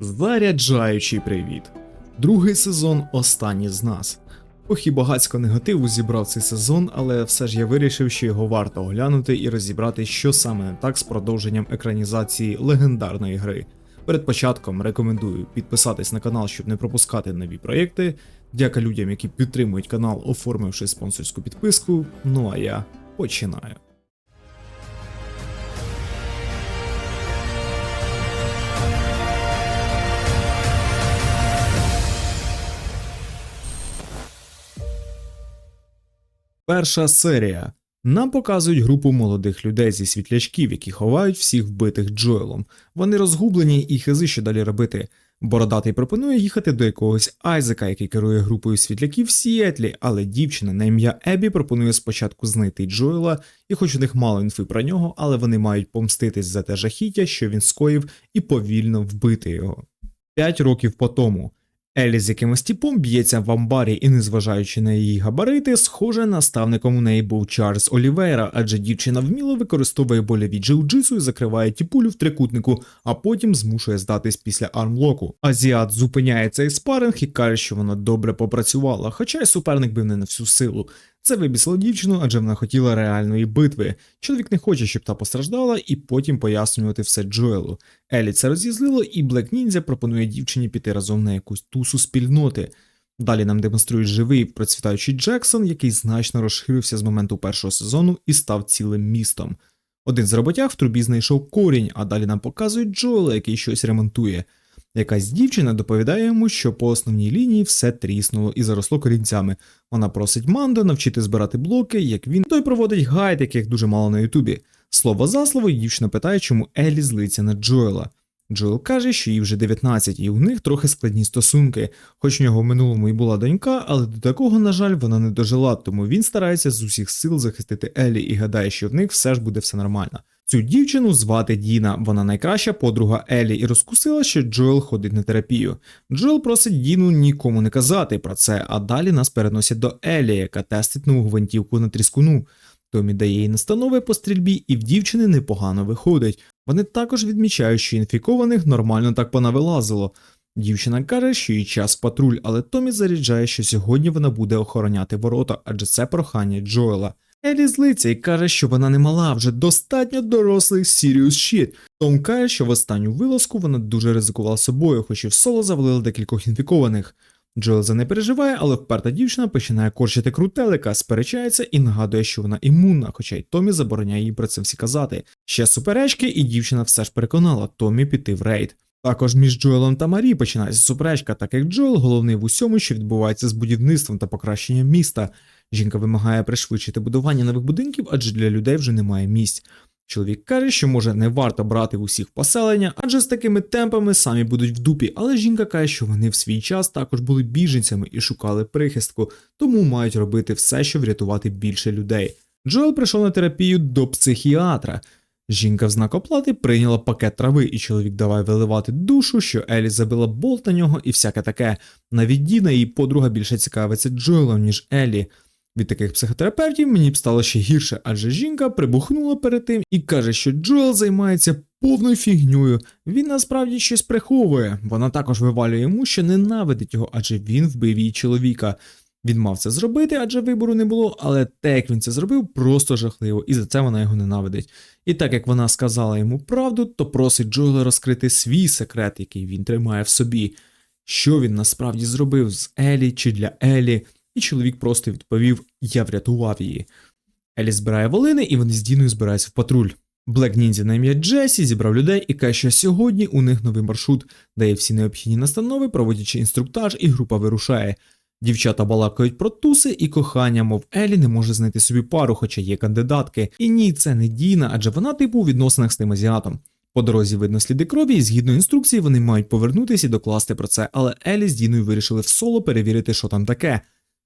Заряджаючий привіт. Другий сезон останній з нас. Ох багацько негативу зібрав цей сезон, але все ж я вирішив, що його варто оглянути і розібрати, що саме не так з продовженням екранізації легендарної гри. Перед початком рекомендую підписатись на канал, щоб не пропускати нові проєкти. Дяка людям, які підтримують канал, оформивши спонсорську підписку. Ну а я починаю. Перша серія. Нам показують групу молодих людей зі світлячків, які ховають всіх вбитих Джоелом. Вони розгублені і хизи, що далі робити. Бородатий пропонує їхати до якогось Айзека, який керує групою світляків в Сіетлі, але дівчина на ім'я Ебі пропонує спочатку знайти Джоела, і хоч у них мало інфи про нього, але вони мають помститись за те жахіття, що він скоїв, і повільно вбити його. П'ять років по тому. Елі з якимось типом б'ється в амбарі і, незважаючи на її габарити, схоже, наставником у неї був Чарльз Олівейра, адже дівчина вміло використовує боляві джиу-джитсу і закриває тіпулю в трикутнику, а потім змушує здатись після армлоку. Азіат зупиняє цей спаринг і каже, що вона добре попрацювала, хоча й суперник бив не на всю силу. Це вибісило дівчину, адже вона хотіла реальної битви. Чоловік не хоче, щоб та постраждала, і потім пояснювати все Джоелу. Елі це розізлило, і Блек Ніндзя пропонує дівчині піти разом на якусь тусу спільноти. Далі нам демонструють живий процвітаючий Джексон, який значно розширився з моменту першого сезону і став цілим містом. Один з роботяг в трубі знайшов корінь, а далі нам показують Джоела, який щось ремонтує. Якась дівчина доповідає йому, що по основній лінії все тріснуло і заросло корінцями. Вона просить Мандо навчити збирати блоки, як він той проводить гайд, яких дуже мало на Ютубі. Слово за слово, дівчина питає, чому Елі злиться на Джоела. Джоел каже, що їй вже 19, і у них трохи складні стосунки, хоч у нього в минулому і була донька, але до такого, на жаль, вона не дожила, тому він старається з усіх сил захистити Елі і гадає, що в них все ж буде все нормально. Цю дівчину звати Діна, вона найкраща подруга Елі, і розкусила, що Джоел ходить на терапію. Джоел просить Діну нікому не казати про це, а далі нас переносять до Елі, яка тестить нову гвинтівку на тріскуну. Томі дає їй настанови по стрільбі, і в дівчини непогано виходить. Вони також відмічають, що інфікованих нормально так понавилазило. Дівчина каже, що їй час патруль, але Томі заряджає, що сьогодні вона буде охороняти ворота, адже це прохання Джоела. Елі злиться і каже, що вона не мала вже достатньо дорослий Sirius Shit. Том каже, що в останню вилазку вона дуже ризикувала собою, хоч і в соло завалили декількох інфікованих. Джоел за не переживає, але вперта дівчина починає корчити крутелика, сперечається і нагадує, що вона імунна, хоча й Томі забороняє їй про це всі казати. Ще суперечки, і дівчина все ж переконала Томі піти в рейд. Також між Джоелом та Марі починається суперечка, так як Джоел головний в усьому, що відбувається з будівництвом та покращенням міста. Жінка вимагає пришвидшити будування нових будинків, адже для людей вже немає місць. Чоловік каже, що може не варто брати в усіх поселення, адже з такими темпами самі будуть в дупі, але жінка каже, що вони в свій час також були біженцями і шукали прихистку, тому мають робити все, щоб врятувати більше людей. Джоел прийшов на терапію до психіатра. Жінка в знак оплати прийняла пакет трави, і чоловік давай виливати душу, що Елі забила болт на нього і всяке таке. Навіть Діна, її подруга більше цікавиться Джоелом, ніж Елі. Від таких психотерапевтів мені б стало ще гірше, адже жінка прибухнула перед тим і каже, що Джоел займається повною фігньою. Він насправді щось приховує. Вона також вивалює йому, що ненавидить його, адже він вбив її чоловіка. Він мав це зробити, адже вибору не було, але те, як він це зробив, просто жахливо, і за це вона його ненавидить. І так як вона сказала йому правду, то просить Джоела розкрити свій секрет, який він тримає в собі. Що він насправді зробив з Елі чи для Елі, і чоловік просто відповів: Я врятував її. Елі збирає волини, і вони з Діною збираються в патруль. Блек Ніндзя на ім'я Джесі зібрав людей і каже, що сьогодні у них новий маршрут, дає всі необхідні настанови, проводячи інструктаж, і група вирушає. Дівчата балакають про туси і кохання, мов Елі не може знайти собі пару, хоча є кандидатки. І ні, це не Діна, адже вона типу у відносинах з тим азіатом. По дорозі видно сліди крові, і згідно інструкції вони мають повернутися і докласти про це, але Елі з Діною вирішили в соло перевірити, що там таке.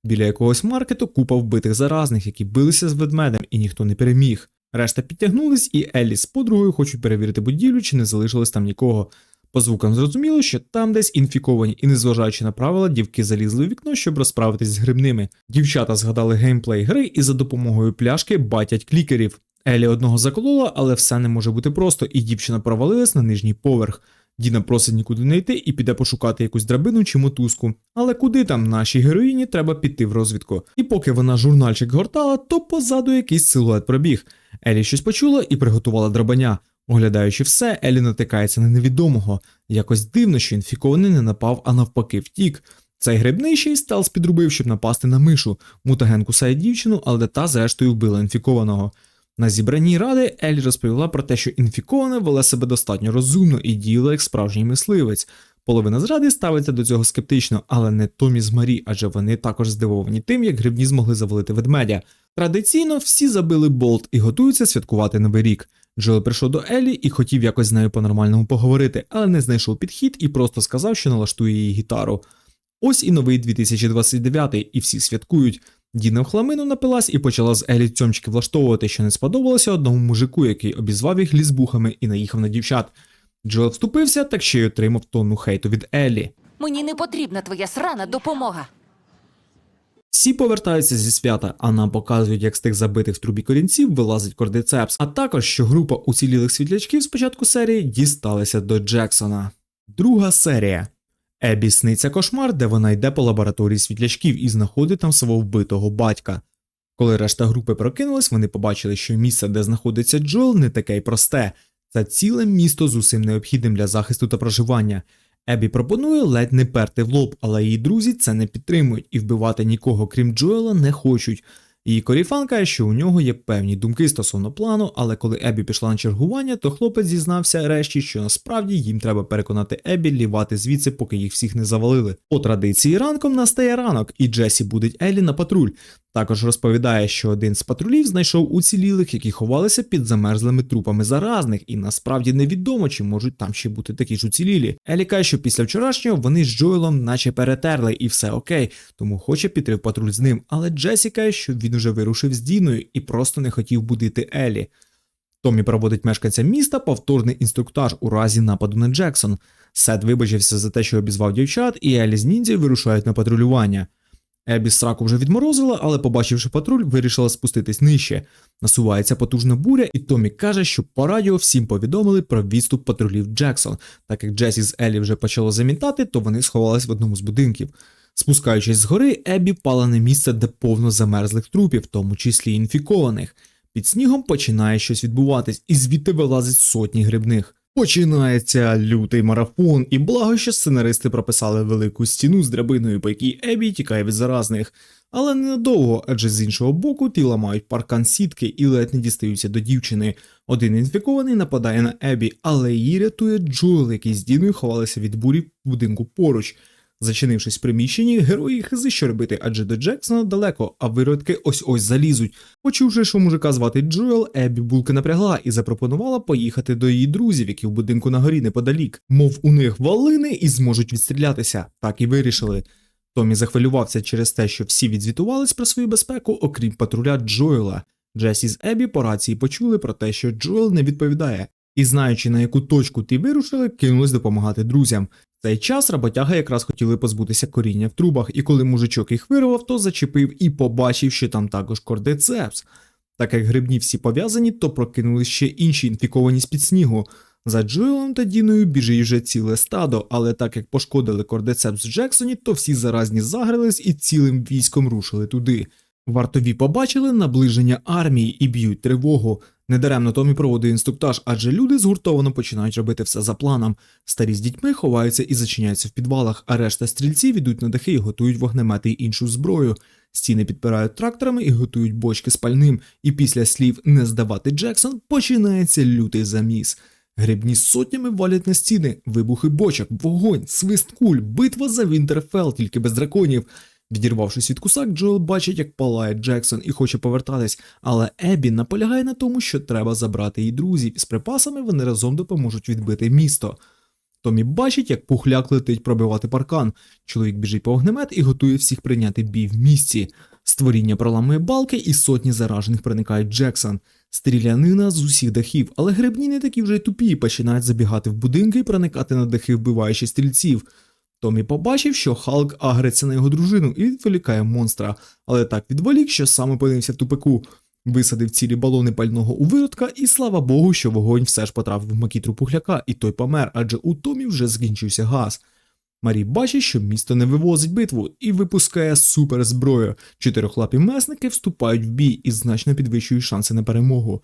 Біля якогось маркету купа вбитих заразних, які билися з ведмедем, і ніхто не переміг. Решта підтягнулись, і Еллі з подругою хочуть перевірити будівлю, чи не залишилось там нікого. По звукам зрозуміло, що там десь інфіковані, і незважаючи на правила, дівки залізли у вікно, щоб розправитись з грибними. Дівчата згадали геймплей гри і за допомогою пляшки батять клікерів. Елі одного заколола, але все не може бути просто, і дівчина провалилась на нижній поверх. Діна просить нікуди не йти і піде пошукати якусь драбину чи мотузку. Але куди там нашій героїні треба піти в розвідку. І поки вона журнальчик гортала, то позаду якийсь силует пробіг. Елі щось почула і приготувала драбаня. Оглядаючи все, Елі натикається на невідомого. Якось дивно, що інфікований не напав, а навпаки втік. Цей грибний ще й стелс підрубив, щоб напасти на мишу. Мутаген кусає дівчину, але та зрештою вбила інфікованого. На зібранні ради Елі розповіла про те, що інфікована вела себе достатньо розумно і діяла як справжній мисливець. Половина зради ставиться до цього скептично, але не Томі з Марі, адже вони також здивовані тим, як грибні змогли завалити ведмедя. Традиційно всі забили болт і готуються святкувати новий рік. Джоел прийшов до Елі і хотів якось з нею по-нормальному поговорити, але не знайшов підхід і просто сказав, що налаштує її гітару. Ось і новий 2029, і всі святкують. Діна в хламину напилась і почала з Елі цьомчики влаштовувати, що не сподобалося одному мужику, який обізвав їх лізбухами і наїхав на дівчат. Джоел вступився, так ще й отримав тонну хейту від Еллі. Мені не потрібна твоя срана допомога. Всі повертаються зі свята, а нам показують, як з тих забитих в трубі корінців вилазить кордицепс, а також що група уцілілих світлячків з початку серії дісталися до Джексона. Друга серія. Ебі сниться кошмар, де вона йде по лабораторії світлячків і знаходить там свого вбитого батька. Коли решта групи прокинулась, вони побачили, що місце, де знаходиться Джоел, не таке й просте. Це ціле місто з усім необхідним для захисту та проживання. Ебі пропонує ледь не перти в лоб, але її друзі це не підтримують і вбивати нікого, крім Джоела, не хочуть. Її коріфан каже, що у нього є певні думки стосовно плану, але коли Ебі пішла на чергування, то хлопець зізнався решті, що насправді їм треба переконати Ебі лівати звідси, поки їх всіх не завалили. По традиції ранком настає ранок, і Джесі будить Елі на патруль. Також розповідає, що один з патрулів знайшов уцілілих, які ховалися під замерзлими трупами заразних, і насправді невідомо, чи можуть там ще бути такі ж уцілілі. Елі каже, що після вчорашнього вони з Джоелом наче перетерли і все окей, тому хоче піти в патруль з ним. Але Джесі каже, що він уже вирушив з Діною і просто не хотів будити Елі. Томі проводить мешканцям міста повторний інструктаж у разі нападу на Джексон. Сет вибачився за те, що обізвав дівчат, і Елі з ніндзі вирушають на патрулювання. Ебі сраку вже відморозила, але, побачивши патруль, вирішила спуститись нижче. Насувається потужна буря, і Томі каже, що по радіо всім повідомили про відступ патрулів Джексон. Так як Джесі з Елі вже почало замітати, то вони сховались в одному з будинків. Спускаючись з гори, Ебі пала на місце, де повно замерзлих трупів, в тому числі інфікованих. Під снігом починає щось відбуватись, і звідти вилазить сотні грибних. Починається лютий марафон, і благо, що сценаристи прописали велику стіну з драбиною, по якій Ебі тікає від заразних. Але ненадовго, адже з іншого боку ті ламають паркан сітки і ледь не дістаються до дівчини. Один інфікований нападає на Ебі, але її рятує Джоел, який з Діною ховалися від бурі в будинку поруч. Зачинившись в приміщенні, герої хизи що робити, адже до Джексона далеко, а виродки ось ось залізуть. Почувши, що мужика звати Джоел, Ебі булки напрягла і запропонувала поїхати до її друзів, які в будинку на горі неподалік. Мов у них валини і зможуть відстрілятися. Так і вирішили. Томі захвилювався через те, що всі відзвітувались про свою безпеку, окрім патруля Джоела. Джесі з Ебі по рації почули про те, що Джоел не відповідає, і, знаючи на яку точку ті вирушили, кинулись допомагати друзям. В цей час роботяги якраз хотіли позбутися коріння в трубах, і коли мужичок їх вирвав, то зачепив і побачив, що там також кордицепс. Так як грибні всі пов'язані, то прокинулись ще інші інфіковані з-під снігу. За Джоелом та Діною біжить вже ціле стадо, але так як пошкодили кордицепс Джексоні, то всі заразні загрились і цілим військом рушили туди. Вартові побачили наближення армії і б'ють тривогу. Недаремно Томі проводить інструктаж, адже люди згуртовано починають робити все за планом. Старі з дітьми ховаються і зачиняються в підвалах, а решта стрільців ідуть на дахи і готують вогнемети й іншу зброю. Стіни підпирають тракторами і готують бочки з пальним. І після слів не здавати Джексон починається лютий заміс. Грибні сотнями валять на стіни, вибухи бочок, вогонь, свист куль, битва за Вінтерфелл, тільки без драконів. Відірвавшись від кусак, Джоел бачить, як палає Джексон і хоче повертатись, але Ебі наполягає на тому, що треба забрати її друзів, і з припасами вони разом допоможуть відбити місто. Томі бачить, як пухляк летить пробивати паркан. Чоловік біжить по огнемет і готує всіх прийняти бій в місті. Створіння проламує балки, і сотні заражених проникають Джексон. Стрілянина з усіх дахів, але грибні не такі вже й тупі, починають забігати в будинки і проникати на дахи, вбиваючи стрільців. Томі побачив, що Халк агриться на його дружину і відволікає монстра, але так відволік, що сам опинився в тупику. Висадив цілі балони пального у виродка, і слава Богу, що вогонь все ж потрапив в макітру пухляка, і той помер, адже у Томі вже закінчився газ. Марі бачить, що місто не вивозить битву і випускає суперзброю. Чотирьохлапі месники вступають в бій і значно підвищують шанси на перемогу.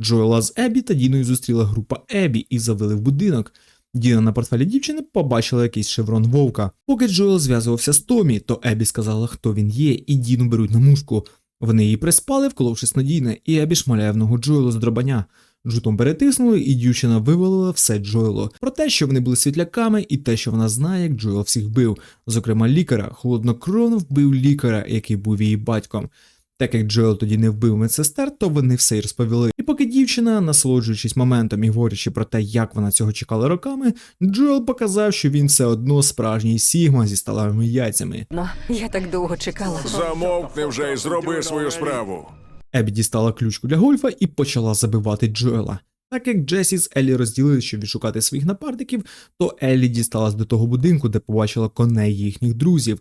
Джоела з Ебі та Діною зустріла група Ебі і завели в будинок. Діна на портфелі дівчини побачила якийсь шеврон вовка. Поки Джоел зв'язувався з Томі, то Ебі сказала, хто він є, і Діну беруть на мушку. Вони її приспали, вколовшись на Діне, і Ебі шмаляє в ногу Джоелу з дробаня. Джутом перетиснули, і дівчина вивалила все Джоелу. Про те, що вони були світляками, і те, що вона знає, як Джоел всіх бив. Зокрема, лікаря, холоднокровно вбив лікаря, який був її батьком. Так як Джоел тоді не вбив медсестер, то вони все й розповіли. І поки дівчина, насолоджуючись моментом і говорячи про те, як вона цього чекала роками, Джоел показав, що він все одно справжній Сігма зі сталевими яйцями. Я так довго чекала. Замовкни вже і зроби свою справу. Ебі дістала ключку для гольфа і почала забивати Джоела. Так як Джесі з Еллі розділили, щоб відшукати своїх напарників, то Еллі дісталась до того будинку, де побачила коней їхніх друзів.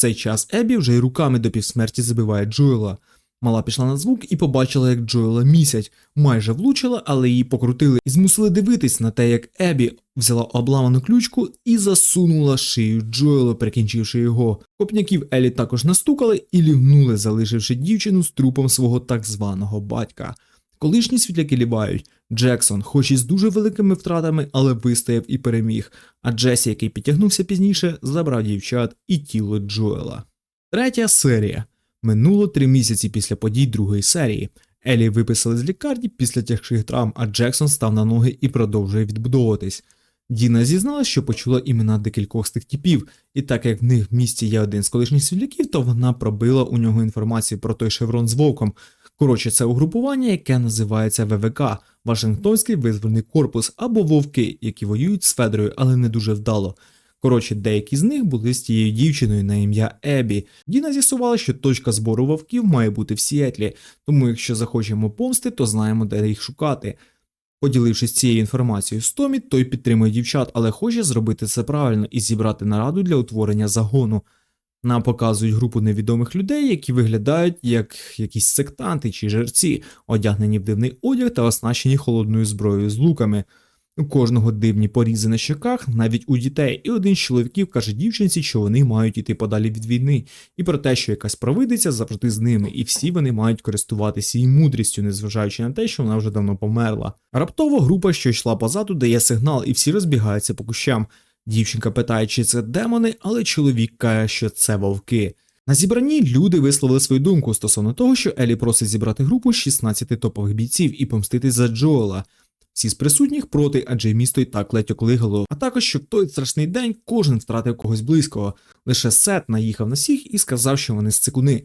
Цей час Ебі вже й руками до півсмерті забиває Джоела. Мала пішла на звук і побачила, як Джоела місять, майже влучила, але її покрутили і змусили дивитись на те, як Ебі взяла обламану ключку і засунула шию Джоелу, прикінчивши його. Копняків Елі також настукали і лівнули, залишивши дівчину з трупом свого так званого батька. Колишні світляки лівають. Джексон, хоч і з дуже великими втратами, але вистояв і переміг. А Джесі, який підтягнувся пізніше, забрав дівчат і тіло Джоела. Третя серія. Минуло три місяці після подій другої серії. Елі виписали з лікарні після тяжких травм, а Джексон став на ноги і продовжує відбудовуватись. Діна зізналась, що почула імена декількох з тих типів, і так як в них в місті є один з колишніх світляків, то вона пробила у нього інформацію про той шеврон з вовком. Коротше, це угрупування, яке називається ВВК Вашингтонський визвольний корпус або вовки, які воюють з Федорою, але не дуже вдало. Коротше, деякі з них були з тією дівчиною на ім'я Ебі. Діна з'ясувала, що точка збору вовків має бути в Сіетлі, тому якщо захочемо помсти, то знаємо, де їх шукати. Поділившись цією інформацією з Томі, той підтримує дівчат, але хоче зробити це правильно і зібрати нараду для утворення загону. Нам показують групу невідомих людей, які виглядають як якісь сектанти чи жерці, одягнені в дивний одяг та оснащені холодною зброєю з луками. У кожного дивні порізи на щоках, навіть у дітей, і один з чоловіків каже дівчинці, що вони мають іти подалі від війни, і про те, що якась провидиця завжди з ними, і всі вони мають користуватися її мудрістю, незважаючи на те, що вона вже давно померла. Раптово група, що йшла позаду, дає сигнал, і всі розбігаються по кущам. Дівчинка питає, чи це демони, але чоловік каже, що це вовки. На зібранні люди висловили свою думку стосовно того, що Елі просить зібрати групу з 16 топових бійців і помститись за Джоела. Всі з присутніх проти, адже місто і так ледь оклигало, а також що в той страшний день кожен втратив когось близького. Лише Сет наїхав на всіх і сказав, що вони сцикуни.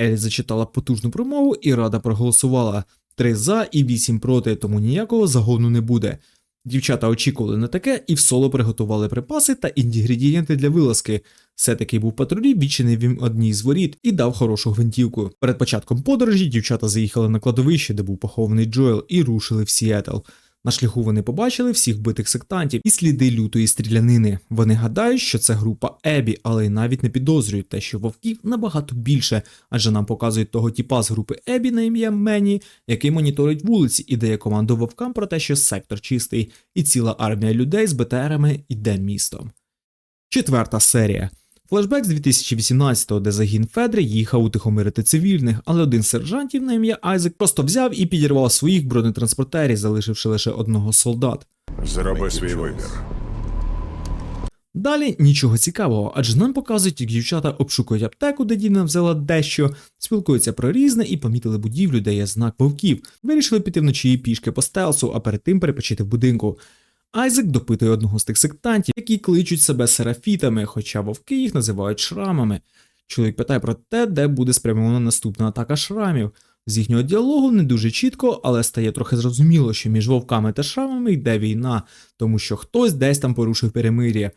Елі зачитала потужну промову і рада проголосувала три за і вісім проти, тому ніякого загону не буде. Дівчата очікували на таке і в соло приготували припаси та інгредієнти для вилазки. Все таки був патрулі, відчинив їм одній з воріт і дав хорошу гвинтівку. Перед початком подорожі дівчата заїхали на кладовище, де був похований Джоел, і рушили в Сіетл. На шляху вони побачили всіх битих сектантів і сліди лютої стрілянини. Вони гадають, що це група Ебі, але й навіть не підозрюють те, що вовків набагато більше, адже нам показують того тіпа з групи Ебі на ім'я Мені, який моніторить вулиці і дає команду вовкам про те, що сектор чистий, і ціла армія людей з БТРами йде містом. Четверта серія. Флешбек з 2018-го, де загін Федри їхав утихомирити цивільних, але один з сержантів на ім'я Айзек просто взяв і підірвав своїх бронетранспортерів, залишивши лише одного солдат. Зроби свій вибір. Далі нічого цікавого, адже нам показують, як дівчата обшукують аптеку, де Діна взяла дещо, спілкуються про різне і помітили будівлю, де є знак вовків. Вирішили піти вночі пішки по стелсу, а перед тим перепочити в будинку. Айзек допитує одного з тих сектантів, які кличуть себе серафітами, хоча вовки їх називають шрамами. Чоловік питає про те, де буде спрямована наступна атака шрамів. З їхнього діалогу не дуже чітко, але стає трохи зрозуміло, що між вовками та шрамами йде війна, тому що хтось десь там порушив перемир'я.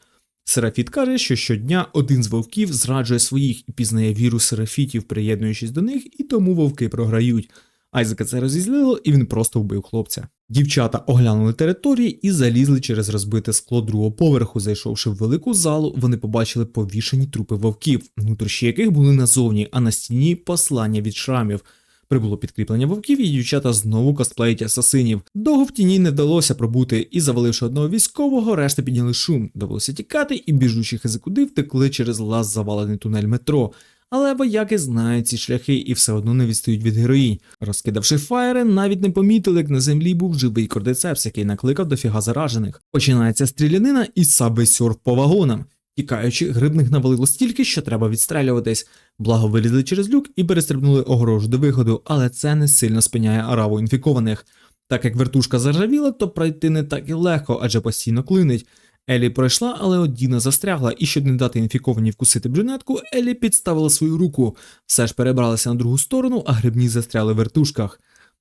Серафіт каже, що щодня один з вовків зраджує своїх і пізнає віру серафітів, приєднуючись до них, і тому вовки програють. Айзека це розізлило, і він просто вбив хлопця. Дівчата оглянули території і залізли через розбите скло другого поверху. Зайшовши в велику залу, вони побачили повішені трупи вовків, внутрішні яких були назовні, а на стіні послання від шрамів. Прибуло підкріплення вовків, і дівчата знову косплеїть асасинів. Довго в тіні не вдалося пробути, і заваливши одного військового, решта підняли шум. Довелося тікати, і біжучі хизикуди втекли через лаз завалений тунель метро. Але вояки знають ці шляхи і все одно не відстають від героїнь. Розкидавши фаєри, навіть не помітили, як на землі був живий кордицепс, який накликав дофіга заражених. Починається стрілянина і сабий сьорф по вагонам. Тікаючи, грибних навалило стільки, що треба відстрелюватись. Благо вилізли через люк і перестрибнули огорожу до виходу, але це не сильно спиняє араву інфікованих. Так як вертушка заржавіла, то пройти не так і легко, адже постійно клинить. Елі пройшла, але от Діна застрягла, і щоб не дати інфікованій вкусити брюнетку, Елі підставила свою руку. Все ж перебралася на другу сторону, а грибні застряли в вертушках.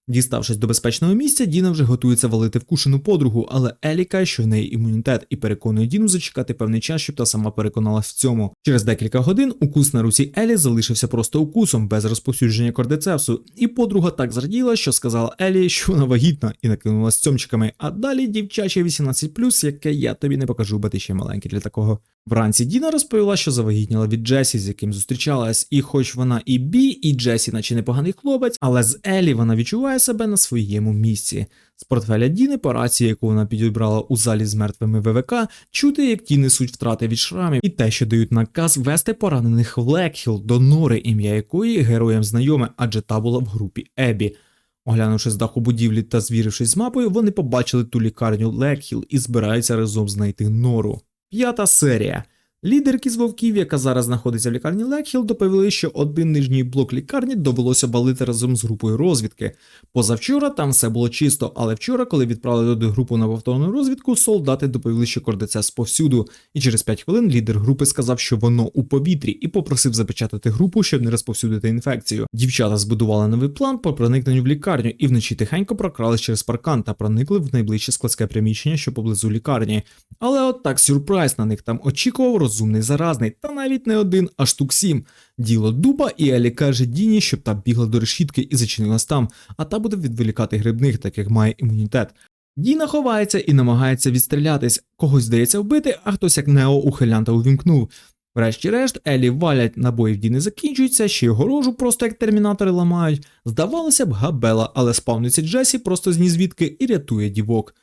Діставшись до безпечного місця, Діна вже готується валити вкушену подругу, але Елі каже, що в неї імунітет і переконує Діну зачекати певний час, щоб та сама переконалась в цьому. Через декілька годин укус на руці Елі залишився просто укусом без розповсюдження кордицепсу, і подруга так зраділа, що сказала Елі, що вона вагітна, і накинулась цьомчиками. А далі дівчаче 18+, яке я тобі не покажу, бо ти ще маленький для такого. Вранці Діна розповіла, що завагітніла від Джесі, з яким зустрічалась, і хоч вона і бі, і Джесі, наче непоганий хлопець, але з Елі вона відчуває себе на своєму місці. З портфеля Діни по рації, яку вона підібрала у залі з мертвими ВВК, чути, як ті несуть втрати від шрамів, і те, що дають наказ вести поранених в Лекхіл до нори, ім'я якої героям знайоме, адже та була в групі Ебі. Оглянувши з даху будівлі та звірившись з мапою, вони побачили ту лікарню Лекхіл і збираються разом знайти нору. П'ята серія. Лідерки з вовків, яка зараз знаходиться в лікарні Лекхіл, доповіли, що один нижній блок лікарні довелося балити разом з групою розвідки. Позавчора там все було чисто, але вчора, коли відправили туди групу на повторну розвідку, солдати доповіли, що кордицес повсюду. І через 5 хвилин лідер групи сказав, що воно у повітрі, і попросив запечатати групу, щоб не розповсюдити інфекцію. Дівчата збудували новий план по проникненню в лікарню і вночі тихенько прокрались через паркан та проникли в найближче складське приміщення, що поблизу лікарні. Але от так сюрприз на них там очікував розумний заразний, та навіть не один, а штук сім. Діло дуба, і Елі каже Діні, щоб та бігла до решітки і зачинилась там, а та буде відволікати грибних, так як має імунітет. Діна ховається і намагається відстрілятись, когось здається вбити, а хтось як Нео ухилянта увімкнув. Врешті-решт, Елі валять, набої в Діни закінчуються, ще й огорожу просто як термінатори ламають. Здавалося б, габела, але спавниться Джесі просто з нізвідки і рятує дівок.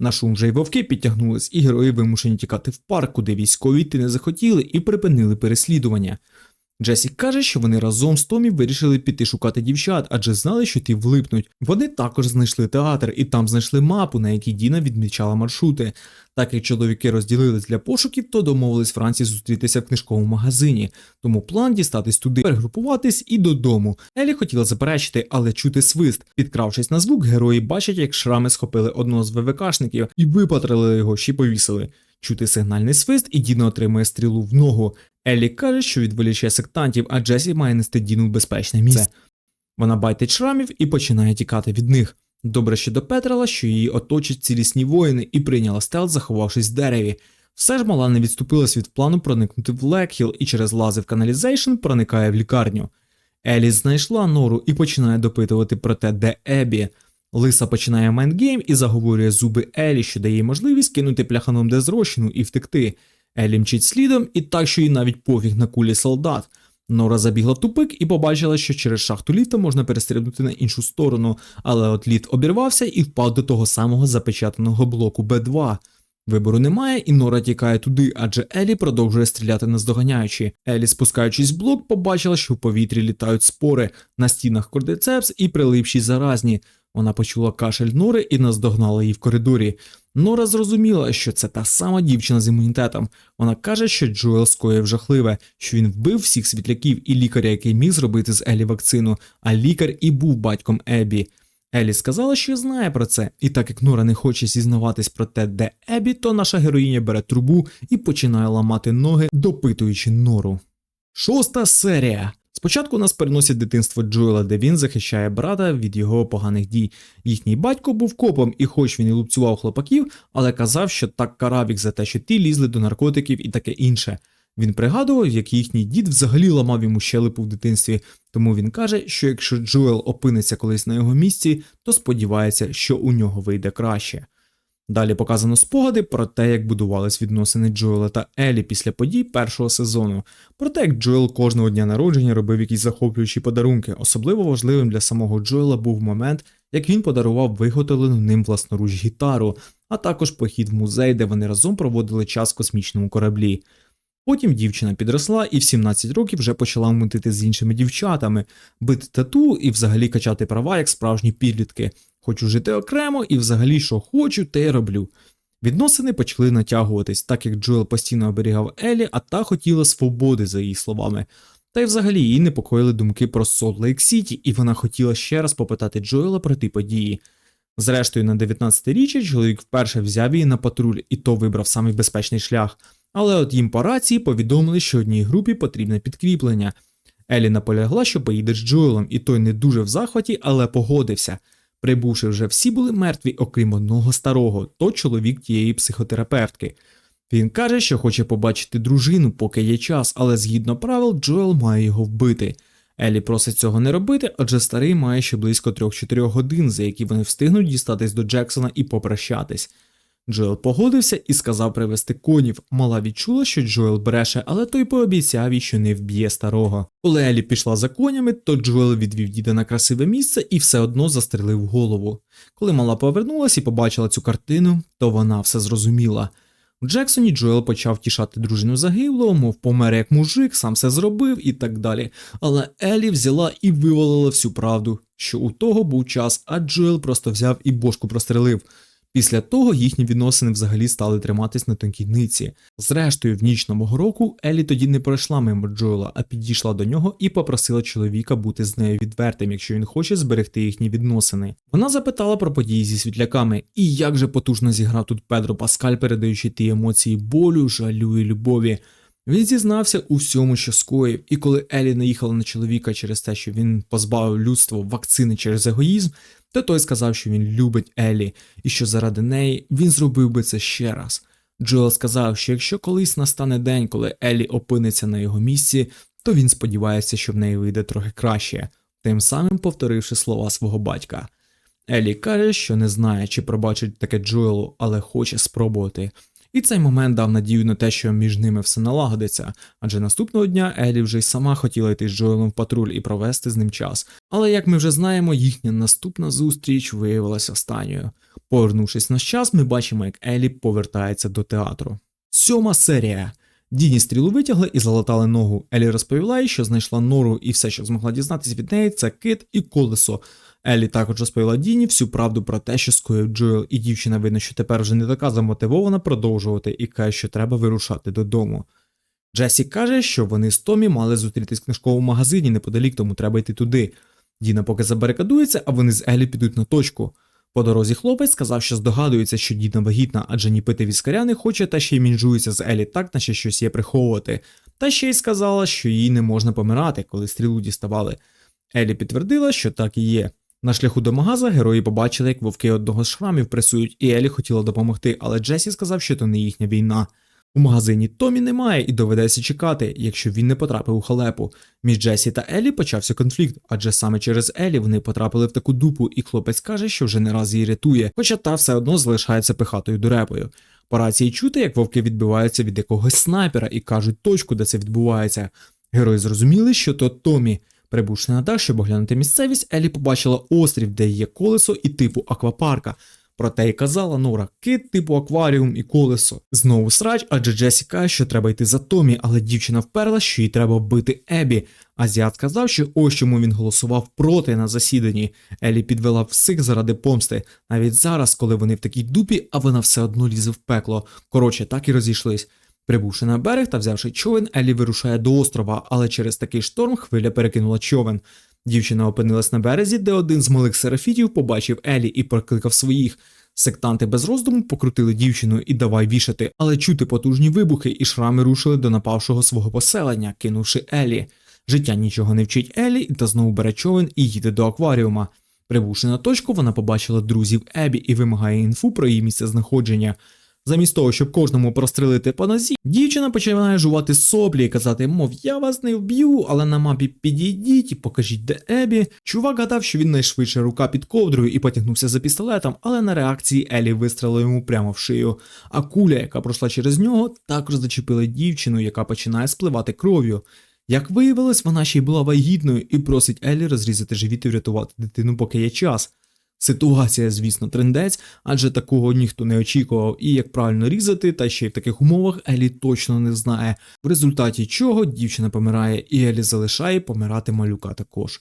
На шум вже й вовки підтягнулись, і герої вимушені тікати в парк, куди військові йти не захотіли і припинили переслідування. Джесі каже, що вони разом з Томі вирішили піти шукати дівчат, адже знали, що ті влипнуть. Вони також знайшли театр і там знайшли мапу, на якій Діна відмічала маршрути. Так як чоловіки розділились для пошуків, то домовились Франці зустрітися в книжковому магазині. Тому план дістатись туди, перегрупуватись і додому. Елі хотіла заперечити, але чути свист. Підкравшись на звук, герої бачать, як шрами схопили одного з ВВКшників і випатрили його, ще повісили. Чути сигнальний свист, і Діна отримує стрілу в ногу. Еллі каже, що відволічує сектантів, а Джесі має нести Діну в безпечне місце. Вона байтить шрамів і починає тікати від них. Добре, що допетрила, що її оточать цілісні воїни і прийняла стелт, заховавшись в дереві. Все ж мала не відступилась від плану проникнути в Лекхіл і через лази в каналізейшн проникає в лікарню. Еліс знайшла нору і починає допитувати про те, де Ебі. Лиса починає майндгейм і заговорює зуби Елі, що дає їй можливість кинути пляханом дезрощину і втекти. Елі мчить слідом і так, що їй навіть пофіг на кулі солдат. Нора забігла тупик і побачила, що через шахту ліфта можна перестрибнути на іншу сторону, але от ліфт обірвався і впав до того самого запечатаного блоку Б2. Вибору немає, і Нора тікає туди, адже Елі продовжує стріляти наздоганяючи. Елі, спускаючись в блок, побачила, що в повітрі літають спори, на стінах кордицепс і прилипші заразні. Вона почула кашель Нори і наздогнала її в коридорі. Нора зрозуміла, що це та сама дівчина з імунітетом. Вона каже, що Джоел скоїв жахливе, що він вбив всіх світляків і лікаря, який міг зробити з Елі вакцину, а лікар і був батьком Ебі. Елі сказала, що знає про це, і так як Нора не хоче зізнаватись про те, де Ебі, то наша героїня бере трубу і починає ламати ноги, допитуючи Нору. Шоста серія. Спочатку нас переносять дитинство Джоела, де він захищає брата від його поганих дій. Їхній батько був копом, і хоч він і лупцював хлопаків, але казав, що так карав їх за те, що ті лізли до наркотиків і таке інше. Він пригадував, як їхній дід взагалі ламав йому щелепу в дитинстві, тому він каже, що якщо Джоел опиниться колись на його місці, то сподівається, що у нього вийде краще. Далі показано спогади про те, як будувались відносини Джоела та Елі після подій першого сезону, про те, як Джоел кожного дня народження робив якісь захоплюючі подарунки. Особливо важливим для самого Джоела був момент, як він подарував виготовлену ним власноруч гітару, а також похід в музей, де вони разом проводили час в космічному кораблі. Потім дівчина підросла і в 17 років вже почала мутити з іншими дівчатами, бити тату і взагалі качати права як справжні підлітки. Хочу жити окремо і взагалі що хочу, те й роблю. Відносини почали натягуватись, так як Джоел постійно оберігав Елі, а та хотіла свободи, за її словами. Та й взагалі її непокоїли думки про Солт Лейк Сіті, і вона хотіла ще раз попитати Джоела про ті події. Зрештою, на 19-річчя чоловік вперше взяв її на патруль, і то вибрав самий безпечний шлях. Але от їм по рації повідомили, що одній групі потрібне підкріплення. Елі наполягла, що поїде з Джоелом, і той не дуже в захваті, але погодився. Прибувши вже всі були мертві, окрім одного старого, то чоловік тієї психотерапевтки. Він каже, що хоче побачити дружину, поки є час, але згідно правил, Джоел має його вбити. Елі просить цього не робити, адже старий має ще близько 3-4 годин, за які вони встигнуть дістатись до Джексона і попрощатись. Джоел погодився і сказав привезти конів. Мала відчула, що Джоел бреше, але той пообіцяв їй, що не вб'є старого. Коли Елі пішла за конями, то Джоел відвів діда на красиве місце і все одно застрелив голову. Коли мала повернулась і побачила цю картину, то вона все зрозуміла. В Джексоні Джоел почав тішати дружину загиблого, мов помер як мужик, сам все зробив і так далі. Але Елі взяла і вивалила всю правду, що у того був час, а Джоел просто взяв і бошку прострелив. Після того їхні відносини взагалі стали триматись на тонкій ниці. Зрештою, в ніч нового року Елі тоді не пройшла мимо Джоела, а підійшла до нього і попросила чоловіка бути з нею відвертим, якщо він хоче зберегти їхні відносини. Вона запитала про події зі світляками, і як же потужно зіграв тут Педро Паскаль, передаючи ті емоції болю, жалю і любові. Він зізнався у всьому, що скоїв, і коли Елі наїхала на чоловіка через те, що він позбавив людство вакцини через егоїзм, то той сказав, що він любить Елі, і що заради неї він зробив би це ще раз. Джоел сказав, що якщо колись настане день, коли Елі опиниться на його місці, то він сподівається, що в неї вийде трохи краще, тим самим повторивши слова свого батька. Елі каже, що не знає, чи пробачить таке Джоелу, але хоче спробувати. І цей момент дав надію на те, що між ними все налагодиться, адже наступного дня Елі вже й сама хотіла йти з Джоелом в патруль і провести з ним час. Але як ми вже знаємо, їхня наступна зустріч виявилася останньою. Повернувшись на час, ми бачимо, як Елі повертається до театру. Сьома серія. Діні стрілу витягли і залатали ногу. Елі розповіла їй, що знайшла нору, і все, що змогла дізнатися від неї, це кит і колесо. Елі також розповіла Діні всю правду про те, що скоїв Джоел, і дівчина видно, що тепер вже не така замотивована продовжувати і каже, що треба вирушати додому. Джесі каже, що вони з Томі мали зустрітись в книжковому магазині неподалік, тому треба йти туди. Діна поки забарикадується, а вони з Елі підуть на точку. По дорозі хлопець сказав, що здогадується, що Діна вагітна, адже ні пити віскаря не хоче, та ще й мінжується з Елі так, наче щось є приховувати. Та ще й сказала, що їй не можна помирати, коли стрілу діставали. Елі підтвердила, що так і є. На шляху до магаза герої побачили, як вовки одного з шрамів пресують, і Елі хотіла допомогти, але Джесі сказав, що то не їхня війна. У магазині Томі немає і доведеться чекати, якщо він не потрапив у халепу. Між Джесі та Елі почався конфлікт, адже саме через Елі вони потрапили в таку дупу, і хлопець каже, що вже не раз її рятує, хоча та все одно залишається пихатою дурепою. По рації чути, як вовки відбиваються від якогось снайпера і кажуть точку, де це відбувається. Герої зрозуміли, що то Томі. Прибувши на дах, щоб оглянути місцевість, Елі побачила острів, де є колесо і типу аквапарка. Проте й казала Нора, кит типу акваріум і колесо. Знову срач, адже Джесі каже, що треба йти за Томі, але дівчина вперла, що їй треба вбити Ебі. Азіат сказав, що ось чому він голосував проти на засіданні. Елі підвела всіх заради помсти. Навіть зараз, коли вони в такій дупі, а вона все одно лізе в пекло. Коротше, так і розійшлись. Прибувши на берег та взявши човен, Елі вирушає до острова, але через такий шторм хвиля перекинула човен. Дівчина опинилась на березі, де один з малих серафітів побачив Елі і прокликав своїх. Сектанти без роздуму покрутили дівчину і давай вішати, але чути потужні вибухи і шрами рушили до напавшого свого поселення, кинувши Елі. Життя нічого не вчить Елі, та знову бере човен і їде до акваріума. Прибувши на точку, вона побачила друзів Ебі і вимагає інфу про її місце знаходження. Замість того, щоб кожному прострелити по нозі, дівчина починає жувати соплі і казати, мов я вас не вб'ю, але на мапі підійдіть і покажіть, де Ебі. Чувак гадав, що він найшвидше рука під ковдрою і потягнувся за пістолетом, але на реакції Елі вистрелила йому прямо в шию. А куля, яка пройшла через нього, також зачепила дівчину, яка починає спливати кров'ю. Як виявилось, вона ще й була вагітною і просить Елі розрізати живіт і врятувати дитину, поки є час. Ситуація, звісно, трендець, адже такого ніхто не очікував, і як правильно різати, та ще й в таких умовах Елі точно не знає, в результаті чого дівчина помирає, і Елі залишає помирати малюка також.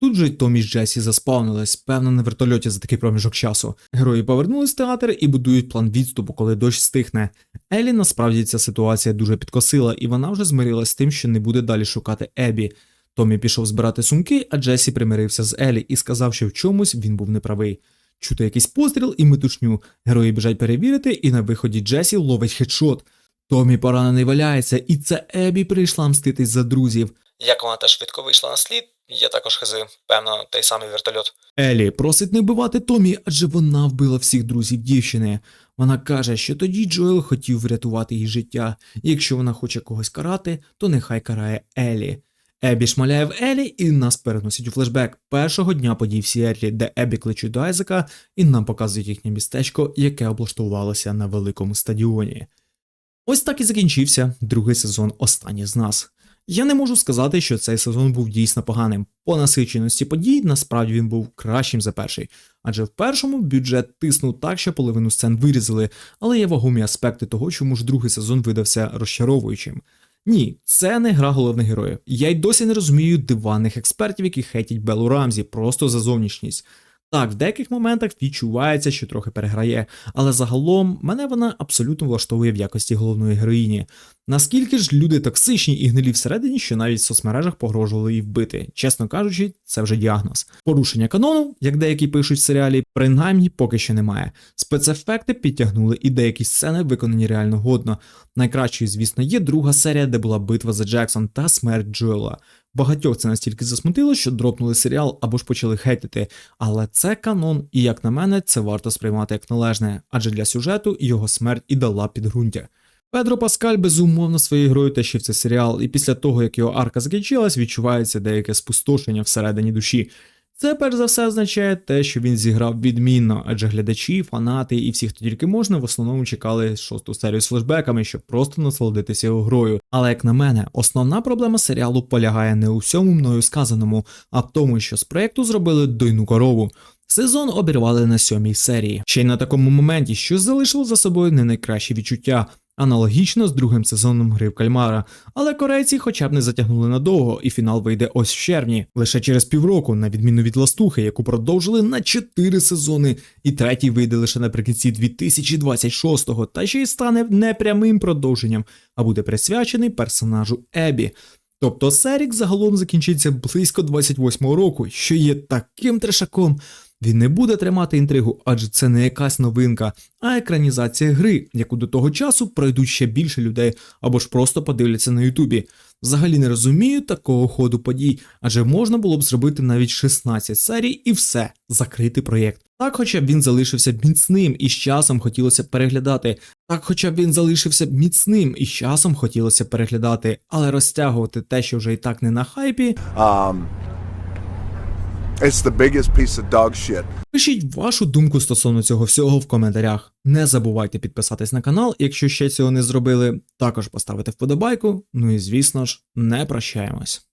Тут же Томі з Джесі заспавнились, певно, на вертольоті за такий проміжок часу. Герої повернулись в театр і будують план відступу, коли дощ стихне. Елі насправді ця ситуація дуже підкосила, і вона вже змирилась з тим, що не буде далі шукати Ебі. Томі пішов збирати сумки, а Джесі примирився з Елі і сказав, що в чомусь він був неправий. Чути якийсь постріл і метушню. Герої біжать перевірити, і на виході Джесі ловить хедшот. Томі поранений валяється, і це Ебі прийшла мститись за друзів. Як вона так швидко вийшла на слід, я також хази, певно, той самий вертольот. Елі просить не вбивати Томі, адже вона вбила всіх друзів дівчини. Вона каже, що тоді Джоел хотів врятувати її життя, і якщо вона хоче когось карати, то нехай карає Елі. Ебі шмаляє в Елі і нас переносять у флешбек першого дня подій в Сіетлі, де Ебі кличуть до Айзека і нам показують їхнє містечко, яке облаштувалося на великому стадіоні. Ось так і закінчився другий сезон Останній з нас. Я не можу сказати, що цей сезон був дійсно поганим. По насиченості подій насправді він був кращим за перший, адже в першому бюджет тиснув так, що половину сцен вирізали, але є вагомі аспекти того, чому ж другий сезон видався розчаровуючим. Ні, це не гра головних героїв. Я й досі не розумію диванних експертів, які хейтять Белу Рамзі просто за зовнішність. Так, в деяких моментах відчувається, що трохи переграє, але загалом мене вона абсолютно влаштовує в якості головної героїні. Наскільки ж люди токсичні і гнилі всередині, що навіть в соцмережах погрожували її вбити. Чесно кажучи, це вже діагноз. Порушення канону, як деякі пишуть в серіалі, принаймні поки що немає. Спецефекти підтягнули і деякі сцени виконані реально годно. Найкращою, звісно, є друга серія, де була битва за Джексон та смерть Джоела. Багатьох це настільки засмутило, що дропнули серіал або ж почали хейтити. Але це канон, і як на мене, це варто сприймати як належне, адже для сюжету його смерть і дала підґрунтя. Педро Паскаль безумовно своєю грою тащив цей серіал, і після того, як його арка закінчилась, відчувається деяке спустошення всередині душі. Це перш за все означає те, що він зіграв відмінно, адже глядачі, фанати і всі, хто тільки можна, в основному чекали шосту серію з флешбеками, щоб просто насолодитися його грою. Але як на мене, основна проблема серіалу полягає не у всьому мною сказаному, а в тому, що з проєкту зробили дойну корову. Сезон обірвали на сьомій серії, ще й на такому моменті, що залишило за собою не найкращі відчуття. Аналогічно з другим сезоном гри в кальмара, але корейці хоча б не затягнули надовго, і фінал вийде ось в червні, лише через півроку, на відміну від ластухи, яку продовжили на 4 сезони, і третій вийде лише наприкінці 2026-го, та ще й стане не прямим продовженням, а буде присвячений персонажу Ебі. Тобто Серік загалом закінчиться близько 28-го року, що є таким трешаком. Він не буде тримати інтригу, адже це не якась новинка, а екранізація гри, яку до того часу пройдуть ще більше людей або ж просто подивляться на Ютубі. Взагалі не розумію такого ходу подій, адже можна було б зробити навіть 16 серій і все, закрити проєкт. Так, хоча б він залишився міцним і з часом хотілося переглядати. Так, хоча б він залишився міцним і з часом хотілося переглядати, але розтягувати те, що вже і так не на хайпі, Um, it's the biggest piece of dog shit. Пишіть вашу думку стосовно цього всього в коментарях. Не забувайте підписатись на канал, якщо ще цього не зробили. Також поставити вподобайку. Ну і звісно ж, не прощаємось.